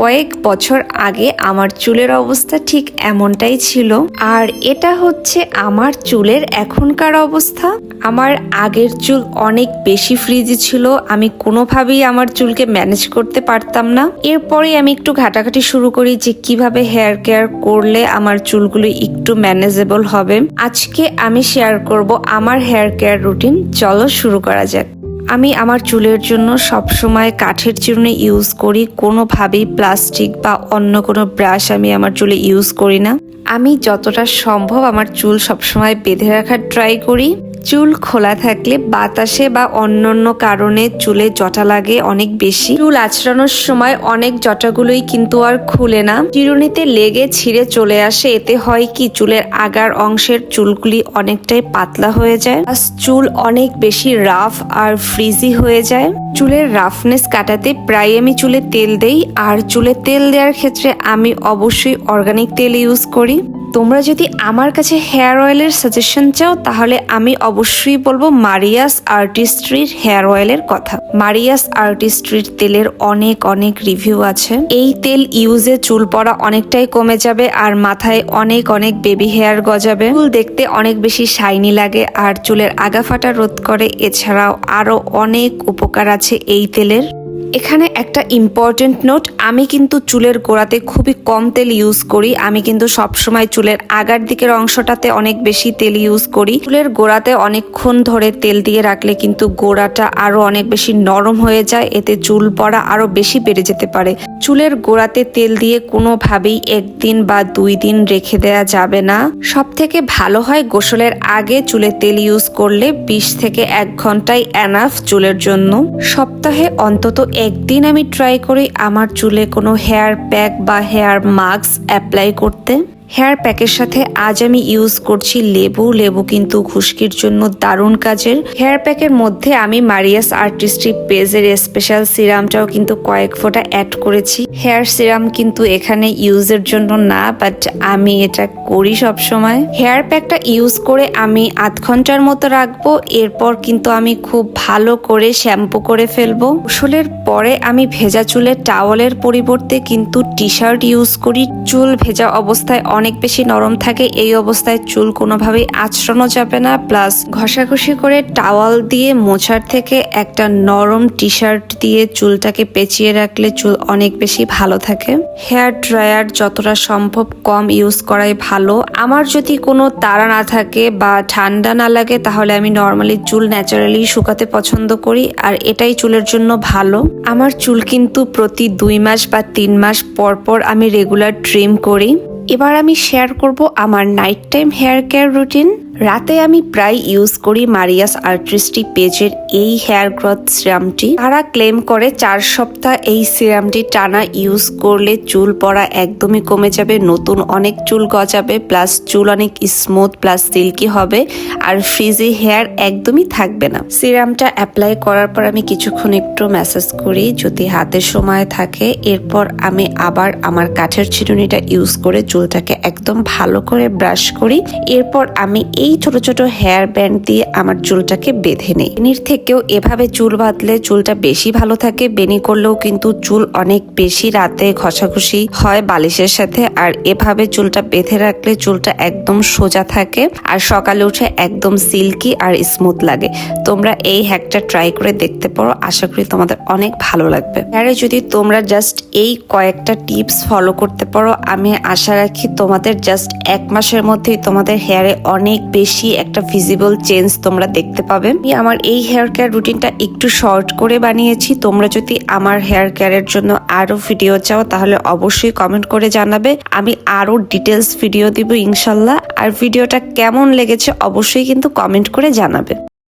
কয়েক বছর আগে আমার চুলের অবস্থা ঠিক এমনটাই ছিল। আর এটা হচ্ছে আমার চুলের এখনকার অবস্থা। আমার আগের চুল অনেক বেশি ফ্রিজি ছিল। আমি কোনোভাবেই আমার চুলকে ম্যানেজ করতে পারতাম না। এরপরে আমি একটু ঘাটাঘাটি শুরু করি যে কীভাবে হেয়ার কেয়ার করলে আমার চুলগুলো একটু ম্যানেজেবল হবে। আজকে আমি শেয়ার করব আমার হেয়ার কেয়ার রুটিন চলো শুরু করা যাক। আমি আমার চুলের জন্য সবসময় কাঠের চুনে ইউজ করি, কোনোভাবেই প্লাস্টিক বা অন্য কোনো ব্রাশ আমি আমার চুলে ইউজ করি না। আমি যতটা সম্ভব আমার চুল সবসময় বেঁধে রাখার ট্রাই করি। চুল খোলা থাকলে বাতাসে বা অন্যান্য কারণে চুলে জটা লাগে অনেক বেশি। চুল আঁচড়ানোর সময় অনেক জটাগুলোই কিন্তু আর খুলে না। চিরুনিতে লেগে ছিঁড়ে চলে আসে, এতে হয় কি চুলের আগার অংশের চুলগুলি অনেকটাই পাতলা হয়ে যায়। চুল অনেক বেশি রাফ আর ফ্রিজি হয়ে যায়। চুলের রাফনেস কাটাতে প্রায় আমি চুলে তেল দেই, আর চুলে তেল দেওয়ার ক্ষেত্রে আমি অবশ্যই অর্গানিক তেল ইউজ করি। তোমরা যদি আমার কাছে হেয়ার অয়েলের সাজেশন চাও, তাহলে আমি অবশ্যই বলব মারিয়াস আর্টিস্ট্রির হেয়ার অয়েলের কথা। মারিয়াস আর্টিস্ট্রির তেলের অনেক অনেক রিভিউ আছে। এই তেল ইউজে চুল পড়া অনেকটাই কমে যাবে আর মাথায় অনেক অনেক বেবি হেয়ার গজাবে। চুল দেখতে অনেক বেশি শাইনি লাগে আর চুলের আগা ফাটা রোধ করে, এছাড়াও আরও অনেক উপকার আছে এই তেলের। এখানে একটা ইম্পর্টেন্ট নোট আমি কিন্তু চুলের গোড়াতে খুবই কম তেল ইউজ করি। আমি কিন্তু সবসময় চুলের আগার দিকের অংশটাতে অনেক বেশি তেল ইউজ করি। চুলের গোড়াতে অনেকক্ষণ ধরে তেল দিয়ে রাখলে কিন্তু গোড়াটা আরও অনেক বেশি নরম হয়ে যায়, এতে চুল পড়া আরও বেশি বেড়ে যেতে পারে। চুলের গোড়াতে তেল দিয়ে কোনোভাবেই একদিন বা দুই দিন রেখে দেয়া যাবে না। সব থেকে ভালো হয় গোসলের আগে চুলে তেল ইউজ করলে বিশ থেকে এক ঘন্টায় এনাফ চুলের জন্য। সপ্তাহে অন্তত একদিন আমি ট্রাই করি আমার চুলে কোনো হেয়ার প্যাক বা হেয়ার মাস্ক অ্যাপ্লাই করতে। হেয়ার প্যাকের সাথে আজ আমি ইউজ করছি লেবু। লেবু কিন্তু খুশকির জন্য দারুণ কাজের। হেয়ার প্যাকের মধ্যে আমি মারিয়াস আর্টিস্টিক পেজের স্পেশাল সিরামটাও কিন্তু কয়েক ফোঁটা অ্যাড করেছি। হেয়ার সিরাম কিন্তু এখানে ইউজের জন্য না বাট আমি এটা করি সব সময় হেয়ার প্যাকটা ইউজ করে আমি আধ ঘণ্টার মতো রাখব, এরপর কিন্তু আমি খুব ভালো করে শ্যাম্পু করে ফেলব। গোসলের পরে আমি ভেজা চুলে টাওয়ালের পরিবর্তে কিন্তু টি শার্ট ইউজ করি। চুল ভেজা অবস্থায় অনেক বেশি নরম থাকে, এই অবস্থায় চুল কোনোভাবেই আঁচড়ানো যাবে না। প্লাস ঘষাঘষি করে টাওয়াল দিয়ে মোছার থেকে একটা নরম টি শার্ট দিয়ে চুলটাকে পেঁচিয়ে রাখলে চুল অনেক বেশি ভালো থাকে। হেয়ার ড্রায়ার যতটা সম্ভব কম ইউজ করাই ভালো। আমার যদি কোনো তারা না থাকে বা ঠান্ডা না লাগে, তাহলে আমি নর্মালি চুল ন্যাচারালি শুকাতে পছন্দ করি, আর এটাই চুলের জন্য ভালো। আমার চুল কিন্তু প্রতি দুই মাস বা তিন মাস পর পর আমি রেগুলার ট্রিম করি। এবার আমি শেয়ার করব আমার night time hair care routine রাতে আমি প্রায় ইউজ করি মারিয়াস আর্টিস্টিক পেজের এই হেয়ার গ্রোথ সিরামটি তারা ক্লেম করে চার সপ্তাহ এই সিরামটি টানা ইউজ করলে চুল পড়া একদমই কমে যাবে, নতুন অনেক চুল গজাবে প্লাস চুল অনেক স্মুথ প্লাস সিল্কি হবে, আর ফ্রিজি হেয়ার একদমই থাকবে না। সিরামটা অ্যাপ্লাই করার পর আমি কিছুক্ষণ একটু ম্যাসাজ করি, যদি হাতে সময় থাকে, এরপর আমি আবার আমার কাঠের চিরুনিটা ইউজ করে চুলটাকে একদম ভালো করে ব্রাশ করি। এরপর আমি এই ছোট ছোট হেয়ার ব্যান্ড দিয়ে আমার চুলটাকে বেঁধে নেই। বেনির থেকেও এভাবে চুল বাঁধলে চুলটা বেশি ভালো থাকে। বেনি করলেও কিন্তু চুল অনেক বেশি রাতে ঘষাঘষি হয় বালিশের সাথে। আর এভাবে চুলটা বেঁধে রাখলে চুলটা একদম সোজা থাকে। আর সকালে উঠে একদম সিল্কি আর স্মুথ লাগে। তোমরা এই হ্যাকটা ট্রাই করে দেখতে পারো। আশা করি তোমাদের অনেক ভালো লাগবে। হেয়ারে যদি তোমরা জাস্ট এই কয়েকটা টিপস ফলো করতে পারো, আমি আশা রাখি, তোমাদের জাস্ট এক মাসের মধ্যেই তোমাদের হেয়ারে অনেক বেশি একটা ভিজিবল চেঞ্জ তোমরা দেখতে পাবে। আমি আমার এই হেয়ার কেয়ার রুটিনটা একটু শর্ট করে বানিয়েছি। তোমরা যদি আমার হেয়ার কেয়ারের জন্য আরও ভিডিও চাও, তাহলে অবশ্যই কমেন্ট করে জানাবে। আমি আরও ডিটেলস ভিডিও দিব ইনশাল্লাহ। আর ভিডিওটা কেমন লেগেছে অবশ্যই কিন্তু কমেন্ট করে জানাবে।